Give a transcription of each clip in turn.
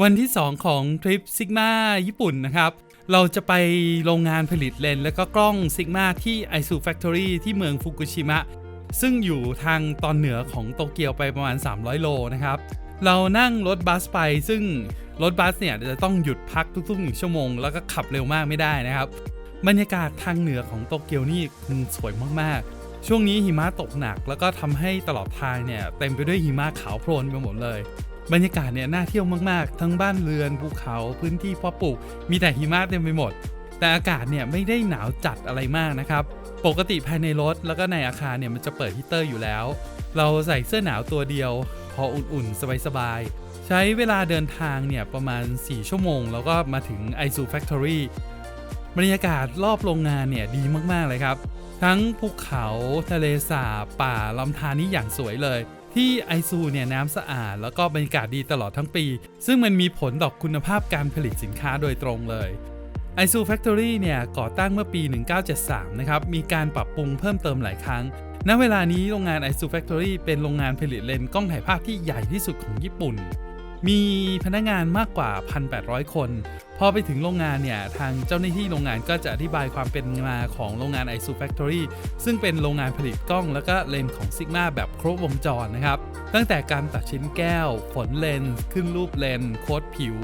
วันที่ 2 ของทริปซิกมาญี่ปุ่นนะครับ เราจะไปโรงงานผลิตเลนส์และก็กล้องซิกมาที่ i s u Factory ที่เมืองฟุกุชิมะ ซึ่งอยู่ทางตอนเหนือของโตเกียวไปประมาณ 300 โลนะครับ เรานั่งรถบัสไป ซึ่งรถบัสเนี่ยจะต้องหยุดพักทุกๆหนึ่งชั่วโมง แล้วก็ขับเร็วมากไม่ได้นะครับ บรรยากาศทางเหนือของโตเกียวนี่มันสวยมากๆ ช่วงนี้หิมะตกหนัก แล้วก็ทำให้ตลอดทางเนี่ยเต็มไปด้วยหิมะขาวโพลนไปหมดเลย บรรยากาศเนี่ยน่าเที่ยวมากๆ ทั้งบ้านเรือนภูเขาพื้นที่เพาะปลูก มีแต่หิมะเต็มไปหมด แต่อากาศเนี่ยไม่ได้หนาวจัดอะไรมากนะครับ ปกติภายในรถแล้วก็ในอาคารเนี่ยมันจะเปิดฮีตเตอร์อยู่แล้ว เราใส่เสื้อหนาวตัวเดียว พออุ่นๆ สบายๆ ใช้เวลาเดินทางเนี่ยประมาณ 4 ชั่วโมง แล้วก็มาถึง i s u Factory บรรยากาศรอบโรงงานเนี่ยดีมากๆเลยครับ ทั้งภูเขาทะเลสาบป่าลำธารนี่อย่างสวยเลย ที่ไอซูเนี่ยน้ำสะอาด แล้วก็บรรยากาศดีตลอดทั้งปี ซึ่งมันมีผลต่อคุณภาพการผลิตสินค้าโดยตรงเลย i s u Factory เนี่ยก่อตั้งเมื่อปี 1973 นะครับ มีการปรับปรุงเพิ่มเติมหลายครั้ง ณ เวลานี้โรงงาน i s u Factory เป็นโรงงานผลิตเลนส์กล้องถ่ายภาพที่ใหญ่ที่สุดของญี่ปุ่น มีพนักงานมากกว่า 1,800 คน พอไปถึงโรงงานเนี่ย ทางเจ้าหน้าที่โรงงานก็จะอธิบายความเป็นมาของโรงงาน i s u Factory ซึ่งเป็นโรงงานผลิตกล้องแล้วก็เลนส์ของ Sigma แบบครบวงจรนะครับ ตั้งแต่การตัดชิ้นแก้ว ฝนเลนส์ขึ้นรูปเลนส์โค้ดผิว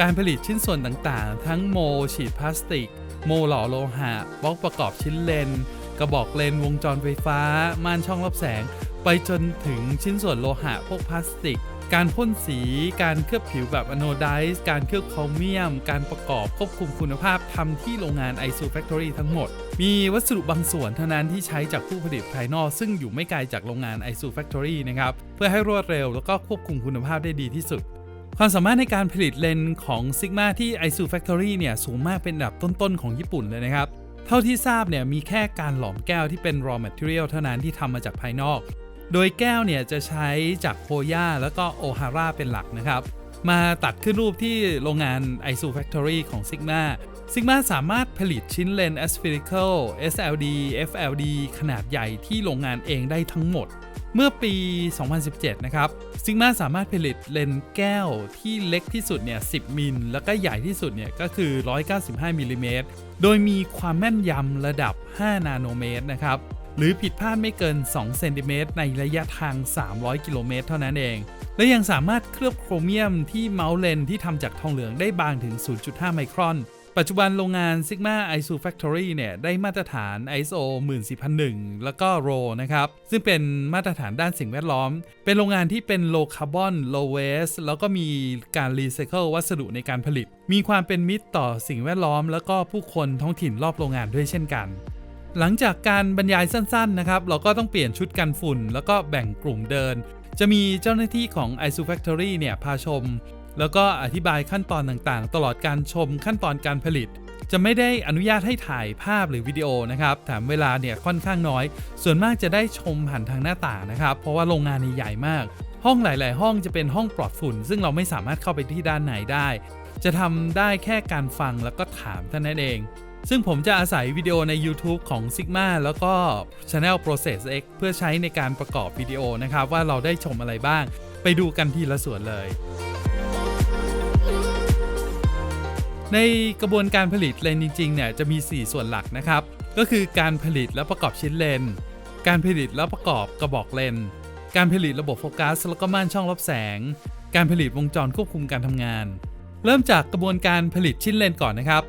การผลิตชิ้นส่วนต่างๆ ทั้งโม ฉีดพลาสติก โมหล่อโลหะบล็อกประกอบชิ้นเลนส์กระบอกเลนส์วงจรไฟฟ้า ม่านช่องรับแสง ไปจนถึงชิ้นส่วนโลหะพวกพลาสติก การพ่นสี การเคลือบผิวแบบอโนไดซ์การเคลือบโครเมียม การประกอบควบคุมคุณภาพทำที่โรงงาน i s u Factory ทั้งหมด มีวัสดุบางส่วนเท่านั้นที่ใช้จากผู้ผลิตภายนอก ซึ่งอยู่ไม่ไกลจากโรงงาน i s u Factory นะครับ เพื่อให้รวดเร็วแล้วก็ควบคุมคุณภาพได้ดีที่สุด ความสามารถในการผลิตเลนส์ของ Sigma ที่ i s u Factory เนี่ยสูงมากเป็นอันดับต้นๆของญี่ปุ่นเลยนะครับเท่าที่ทราบเนี่ยมีแค่การหลอมแก้วที่เป็น raw material เท่านั้นที่ทำมาจากภายนอก โดยแก้วเนี่ยจะใช้จากโฮย่าแล้วก็โอฮาร่าเป็นหลักนะครับ มาตัดขึ้นรูปที่โรงงาน i s u Factory ของ Sigma Sigma สามารถผลิตชิ้นเลนส์ aspherical SLD FLD ขนาดใหญ่ที่โรงงานเองได้ทั้งหมด เมื่อปี 2017 นะครับ Sigma สามารถผลิตเลนส์แก้วที่เล็กที่สุดเนี่ย 10 มิล แล้วก็ใหญ่ที่สุดเนี่ยก็คือ 195 มิลลิเมตร โดยมีความแม่นยำระดับ 5 นาโนเมตรนะครับ หรือผิดพลาดไม่เกิน 2 เซนติเมตรในระยะทาง 300 กิโลเมตรเท่านั้นเอง และยังสามารถเคลือบโครเมียมที่เมาส์เลนที่ทำจากทองเหลืองได้บางถึง 0.5 ไมครอน ปัจจุบันโรงงาน Sigma i s u Factory เนี่ยได้มาตรฐาน ISO 14001 แล้วก็ RO นะครับ ซึ่งเป็นมาตรฐานด้านสิ่งแวดล้อม เป็นโรงงานที่เป็น low carbon low waste แล้วก็มีการรีไซเคิลวัสดุในการผลิต มีความเป็นมิตรต่อสิ่งแวดล้อม แล้วก็ผู้คนท้องถิ่นรอบโรงงานด้วยเช่นกัน หลังจากการบรรยายสั้นๆนะครับ เราก็ต้องเปลี่ยนชุดกันฝุ่น แล้วก็แบ่งกลุ่มเดิน จะมีเจ้าหน้าที่ของ i s u Factory เนี่ยพาชม แล้วก็อธิบายขั้นตอนต่างๆ ตลอดการชมขั้นตอนการผลิต จะไม่ได้อนุญาตให้ถ่ายภาพหรือวิดีโอนะครับแถมเวลาเนี่ยค่อนข้างน้อย ส่วนมากจะได้ชมผ่านทางหน้าต่างนะครับ เพราะว่าโรงงานใหญ่มาก ห้องหลาย ๆ ห้องจะเป็นห้องปลอดฝุ่น ซึ่งเราไม่สามารถเข้าไปที่ด้านไหนได้ จะทำได้แค่การฟังแล้วก็ถามเท่านั้นเอง ซึ่งผมจะอาศัยวิดีโอใน YouTube ของ Sigma แล้วก็ Channel Process X เพื่อใช้ในการประกอบวิดีโอนะครับ ว่าเราได้ชมอะไรบ้าง ไปดูกันทีละส่วนเลย ในกระบวนการผลิตเลนจริงๆเนี่ยจะมี 4 ส่วนหลักนะครับ ก็คือการผลิตและประกอบชิ้นเลน การผลิตและประกอบกระบอกเลน การผลิตระบบโฟกัสแล้วก็ม่านช่องรับแสง การผลิตวงจรควบคุมการทำงาน เริ่มจากกระบวนการผลิตชิ้นเลนก่อนนะครับ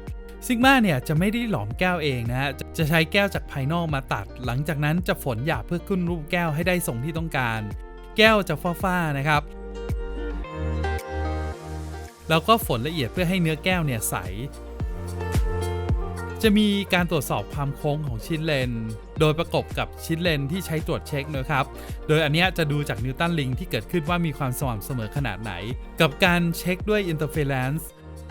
ซิกมาเนี่ยจะไม่ได้หลอมแก้วเองนะฮะ จะใช้แก้วจากภายนอกมาตัด หลังจากนั้นจะฝนหยาบเพื่อขึ้นรูปแก้วให้ได้ทรงที่ต้องการ แก้วจะฟ้าๆนะครับ แล้วก็ฝนละเอียดเพื่อให้เนื้อแก้วเนี่ยใส จะมีการตรวจสอบความโค้งของชิ้นเลน โดยประกบกับชิ้นเลนที่ใช้ตรวจเช็คนะครับ โดยอันนี้จะดูจากนิวตันลิงที่เกิดขึ้นว่ามีความสม่ำเสมอขนาดไหน กับการเช็คด้วย interference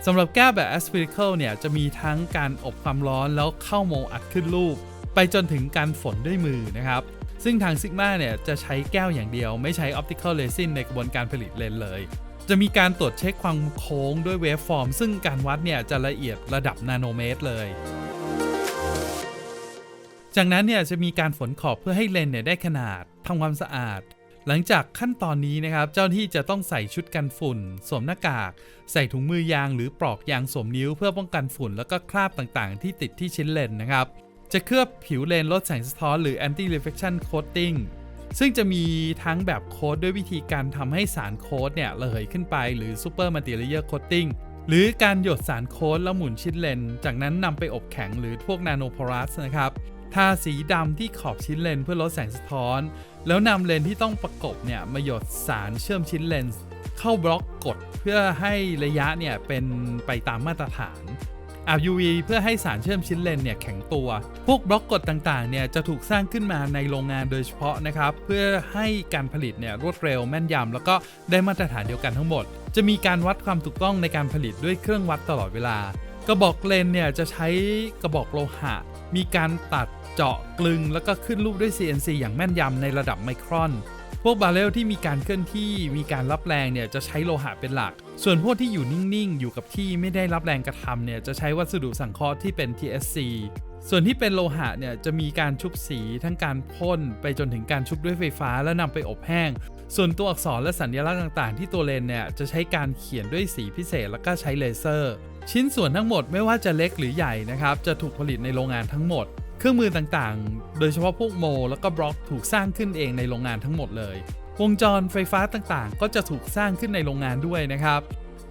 สำหรับแก้วแบบ aspherical เนี่ยจะมีทั้งการอบความร้อนแล้วเข้าโมอัดขึ้นรูป ไปจนถึงการฝนด้วยมือนะครับ ซึ่งทาง Sigma เนี่ยจะใช้แก้วอย่างเดียว ไม่ใช้ optical resin ในกระบวนการผลิตเลนเลย จะมีการตรวจเช็คความโค้งด้วยเวฟฟอร์มซึ่งการวัดเนี่ยจะละเอียดระดับนาโนเมตรเลยจากนั้นเนี่ยจะมีการฝนขอบเพื่อให้เลนเนี่ยได้ขนาดทำความสะอาด หลังจากขั้นตอนนี้นะครับ เจ้าหน้าที่จะต้องใส่ชุดกันฝุ่น สวมหน้ากาก ใส่ถุงมือยางหรือปลอกยางสวมนิ้วเพื่อป้องกันฝุ่น แล้วก็คราบต่างๆ ที่ติดที่ชิ้นเลนนะครับ จะเคลือบผิวเลนลดแสงสะท้อนหรือ anti reflection coating ซึ่งจะมีทั้งแบบโค้ดด้วยวิธีการทำให้สารโค้ดเนี่ยระเหยขึ้นไปหรือ super material coating หรือการหยดสารโค้ดแล้วหมุนชิ้นเลน จากนั้นนำไปอบแข็งหรือพวกนาโนพอรัสนะครับ ทาสีดำที่ขอบชิ้นเลนเพื่อลดแสงสะท้อน แล้วนำเลนที่ต้องประกบเนี่ยมาหยดสารเชื่อมชิ้นเลนส์เข้าบล็อกกดเพื่อให้ระยะเนี่ยเป็นไปตามมาตรฐานอาบ UV เพื่อให้สารเชื่อมชิ้นเลนเนี่ยแข็งตัว พวกบล็อกกดต่างๆเนี่ยจะถูกสร้างขึ้นมาในโรงงานโดยเฉพาะนะครับ เพื่อให้การผลิตเนี่ยรวดเร็วแม่นยำแล้วก็ได้มาตรฐานเดียวกันทั้งหมด จะมีการวัดความถูกต้องในการผลิตด้วยเครื่องวัดตลอดเวลา กระบอกเลนเนี่ยจะใช้กระบอกโลหะ มีการตัด เจาะกลึงแล้วก็ขึ้นรูปด้วย CNC อย่างแม่นยำในระดับไมครอน พวกบาเรลที่มีการเคลื่อนที่มีการรับแรงเนี่ยจะใช้โลหะเป็นหลัก ส่วนพวกที่อยู่นิ่งๆ อยู่กับที่ไม่ได้รับแรงกระทำเนี่ยจะใช้วัสดุสังเคราะห์ที่เป็น TSC ส่วนที่เป็นโลหะเนี่ยจะมีการชุบสีทั้งการพ่นไปจนถึงการชุบด้วยไฟฟ้าแล้วนำไปอบแห้ง ส่วนตัวอักษรและสัญลักษณ์ต่างๆ ที่ตัวเลนเนี่ยจะใช้การเขียนด้วยสีพิเศษแล้วก็ใช้เลเซอร์ ชิ้นส่วนทั้งหมดไม่ว่าจะเล็กหรือใหญ่นะครับจะถูกผลิตในโรงงานทั้งหมด เครื่องมือต่างๆ โดยเฉพาะพวกโม แล้วก็บล็อกถูกสร้างขึ้นเองในโรงงานทั้งหมดเลย วงจรไฟฟ้าต่างๆ ก็จะถูกสร้างขึ้นในโรงงานด้วยนะครับ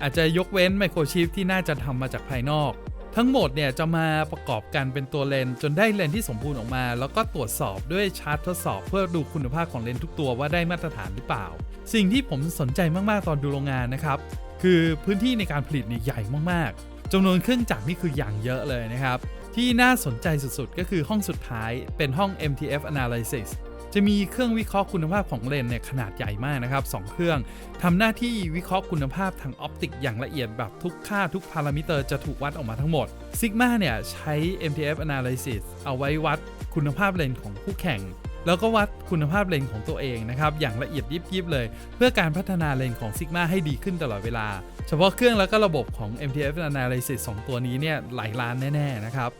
อาจจะยกเว้นไมโครชิปที่น่าจะทำมาจากภายนอก ทั้งหมดเนี่ยจะมาประกอบกันเป็นตัวเลนจนได้เลนที่สมบูรณ์ออกมา แล้วก็ตรวจสอบด้วยชาร์ตทดสอบ เพื่อดูคุณภาพของเลนทุกตัวว่าได้มาตรฐานหรือเปล่า สิ่งที่ผมสนใจมากๆตอนดูโรงงานนะครับคือพื้นที่ในการผลิตเนี่ยใหญ่มากๆจำนวนเครื่องจักรนี่คืออย่างเยอะเลยนะครับ ที่น่าสนใจสุดๆ ก็คือห้องสุดท้ายเป็นห้อง MTF Analysis จะมีเครื่องวิเคราะห์คุณภาพของเลนเนี่ยขนาดใหญ่มากนะครับ2เครื่องทำหน้าที่วิเคราะห์คุณภาพทางออปติกอย่างละเอียดแบบทุกค่าทุกพารามิเตอร์จะถูกวัดออกมาทั้งหมด Sigma เนี่ยใช้ MTF Analysis เอาไว้วัดคุณภาพเลนของคู่แข่ง แล้วก็วัดคุณภาพเลนส์ของตัวเองนะครับ อย่างละเอียดยิบๆเลย เพื่อการพัฒนาเลนส์ของ Sigma ให้ดีขึ้นตลอดเวลา เฉพาะเครื่องแล้วก็ระบบของ MTF Analysis 2 ตัวนี้เนี่ยหลายล้านแน่ ๆ นะครับ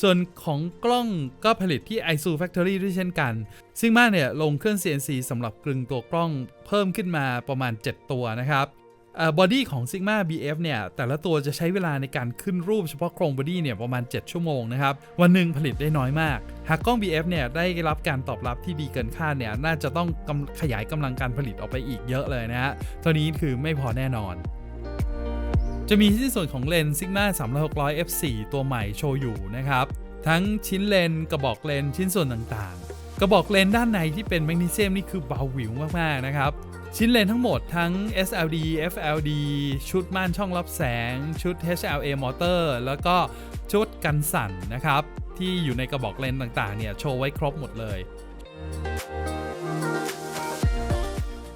ส่วนของกล้องก็ผลิตที่ ISU Factory ด้วยเช่นกัน ซึ่งมาเนี่ยลงเครื่อง CNC สำหรับกลึงตัวกล้องเพิ่มขึ้นมาประมาณ 7 ตัวนะครับบอดี้ของ Sigma BF เนี่ย แต่ละตัวจะใช้เวลาในการขึ้นรูปเฉพาะโครงบอดี้เนี่ยประมาณ 7 ชั่วโมงนะครับ วันหนึ่งผลิตได้น้อยมาก หากกล้อง BF เนี่ยได้รับการตอบรับที่ดีเกินคาดเนี่ยน่าจะต้องขยายกำลังการผลิตออกไปอีกเยอะเลยนะฮะเท่านี้คือไม่พอแน่นอนจะมีที่ส่วนของเลนส์ Sigma 3600 f4 ตัวใหม่โชว์อยู่นะครับ ทั้งชิ้นเลนส์กระบอกเลนส์ชิ้นส่วนต่างๆ กระบอกเลนส์ด้านในที่เป็นแมกนีเซียมนี่คือเบาหวิวมากๆนะครับ ชิ้นเลนทั้งหมดทั้ง SLD FLD ชุดม่านช่องรับแสง ชุด HLA มอเตอร์ แล้วก็ชุดกันสั่นนะครับ ที่อยู่ในกระบอกเลนส์ต่างๆเนี่ยโชว์ไว้ครบหมดเลย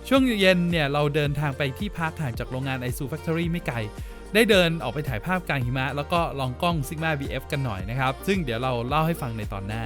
ช่วงเย็นเนี่ยเราเดินทางไปที่พักห่างจากโรงงานไอซูแฟคทอรี่ไม่ไกล ได้เดินออกไปถ่ายภาพกลางหิมะ แล้วก็ลองกล้องซิกมา BF กันหน่อยนะครับ ซึ่งเดี๋ยวเราเล่าให้ฟังในตอนหน้า